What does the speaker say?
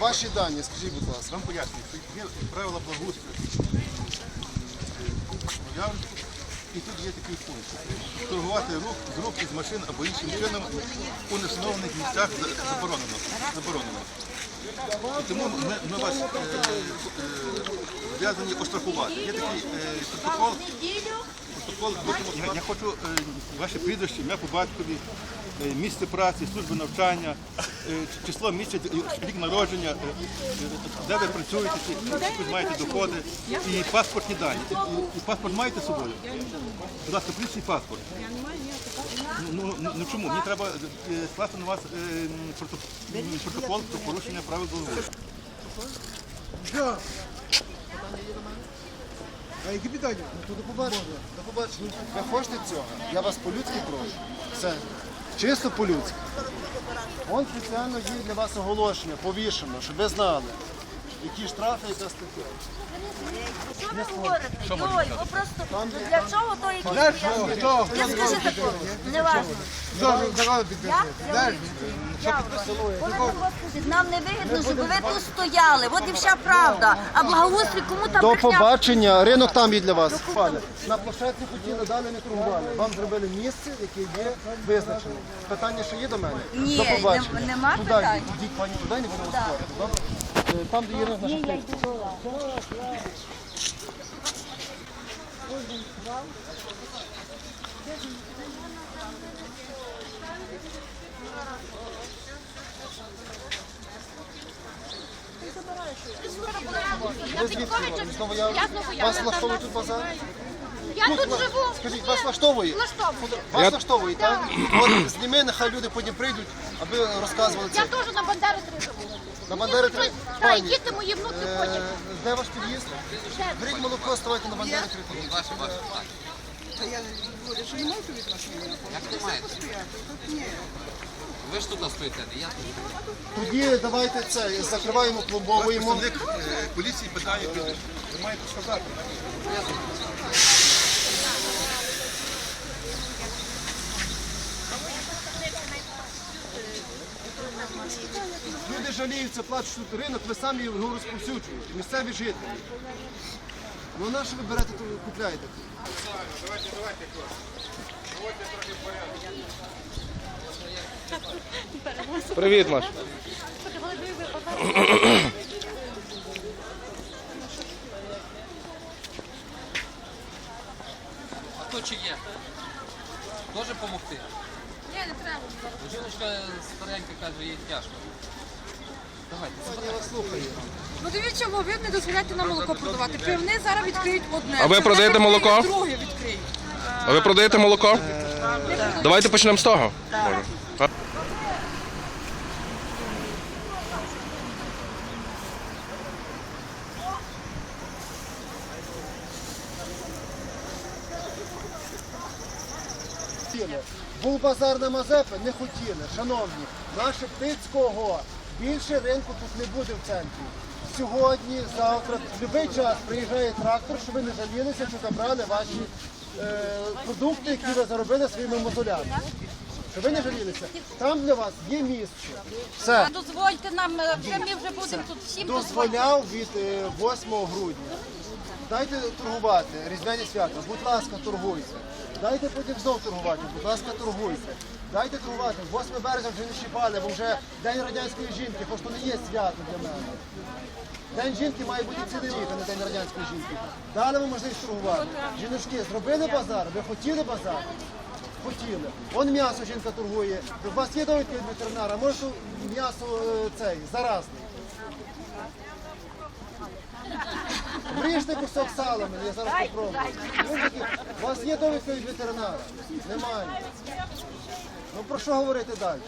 Ваші дані, скажіть, будь ласка, вам пояснюють, є правила благоустрою. І тут є такий пункт. Торгувати рух з рук із машин або іншим чином у нестановлених місцях заборонено. заборонено. І тому ми, ми вас е, е, зв'язані оштрафувати. Є такий е, протокол протокол я, я хочу е, ваше прізвище, ім'я по батькові, е, місце праці, служби навчання, е, число місяць, е, рік народження, е, е, де ви працюєте, чи чи маєте доходи, і паспортні дані. І, і паспорт маєте з собою? Будь ласка, прийшли паспорт. Ну, ну, ну чому? Мені треба е, скласти на вас е, м, протокол про порушення правил дорожнього. руху. А які питання? Ну, то до побачення. До побачення. Ви хочете цього? Я вас по-людськи прошу. Все. Чисто по-людськи. Вон спеціально є для вас оголошення, повішено, щоб ви знали. Які штрафи, яка стаття. Що ви говорите? Йой, ви просто ну, для чого то якісь Хто? Я скажу такого, не важливо. Я? Я нам не вигідно, щоб ви тут стояли. От і вся правда. А благоустрій кому там До брехня? побачення. Ринок там є для вас. Пане, на площадці хотіли далі не торгували. Вам зробили місце, яке є визначене. Питання ще є до мене? Ні, до побачення. нем- нема туди, питань. Йдіть, пані, туди, не будемо спорити. Добре? Е, Там, де є наша. Ви звідки. Вас влаштовує тут базар? Я Ну, тут вла- живу. Скажіть, вас влаштовує? Влаштовує. Вас влаштовує, так? От зніми, нехай люди потім прийдуть, аби розказували це. Я теж на Бандери 3 живу. На Бандери Ні, три. ну, Та, Пані, діти мої внуки е, ходять. Де ваш під'їзд? Беріть молоко, ставайте на Бандери три. Як не маєте? Ви ж тут стоїте, не я тут. Тоді давайте це, закриваємо, пломбовуємо. Представник е, поліції питає, ви маєте сказати. Люди жаліються, плачуть тут ринок, ви самі його розповсюджуєте, місцеві жителі. Ну на що ви берете, то ви купляєте? Привіт, Маш. А то чи є? Може допомогти? Не треба. Жіночка старенька каже, їй тяжко. Давайте. Ну дивіться, чому ви не дозволяєте нам молоко продавати. Пивни зараз відкриють одне. А ви продаєте молоко? Друге відкриють. А ви продаєте молоко? Давайте почнемо з того. Може. А? Був базар на Мазепи, не хотіли. Шановні, наше Птицького. Більше ринку тут не буде в центрі. Сьогодні, завтра, в будь-який час приїжджає трактор, щоб ви не жалілися, що забрали ваші е, продукти, які ви заробили своїми мозолями. Щоб ви не жалілися. Там для вас є місце. Все. Дозвольте нам, е, вже ми вже будемо тут всім Дозволяв від е, 8 грудня. Дайте торгувати, різдвяні свята, будь ласка, торгуйте. Дайте потім знов торгувати, будь ласка, торгуйте. Дайте торгувати. 8 березня вже не щіпали, бо вже День радянської жінки, хоч то не є свято для мене. День жінки має бути цілий рік, а не День радянської жінки. Дали ви можливість торгувати. Жіночки, зробили базар, ви хотіли базар? Хотіли. Вон м'ясо жінка торгує. У вас є довідка від ветеринара, може м'ясо е, цей, заразне. Вріжте кусок сала мені, я зараз попробую. У вас є довідка від ветеринара? Немає. Ну про що говорити далі?